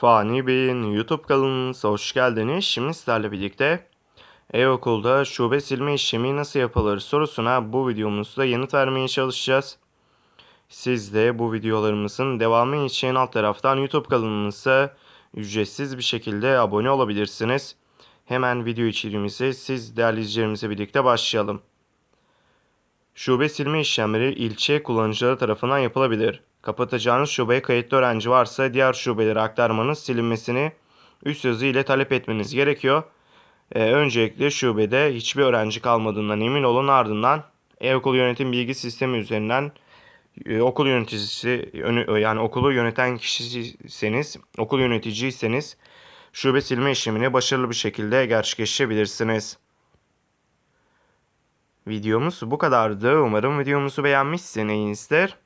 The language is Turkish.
Fani Bey'in YouTube kanalınıza hoş geldiniz. Şimdi sizlerle birlikte e-okulda şube silme işlemi nasıl yapılır sorusuna bu videomuzda yanıt vermeye çalışacağız. Siz de bu videolarımızın devamı için alt taraftan YouTube kanalımıza ücretsiz bir şekilde abone olabilirsiniz. Hemen video içeriğimizi siz değerli izleyicilerimizle birlikte başlayalım. Şube silme işlemleri ilçe kullanıcıları tarafından yapılabilir. Kapatacağınız şubeye kayıtlı öğrenci varsa diğer şubelere aktarmanız silinmesini üst yazı ile talep etmeniz gerekiyor. Ee, öncelikle şubede hiçbir öğrenci kalmadığından emin olun ardından e-okul yönetim bilgi sistemi üzerinden e, okul yöneticisi önü- yani okulu yöneten kişiyseniz, okul yöneticiyseniz şube silme işlemini başarılı bir şekilde gerçekleştirebilirsiniz. Videomuz bu kadardı. Umarım videomuzu beğenmişsinizdir.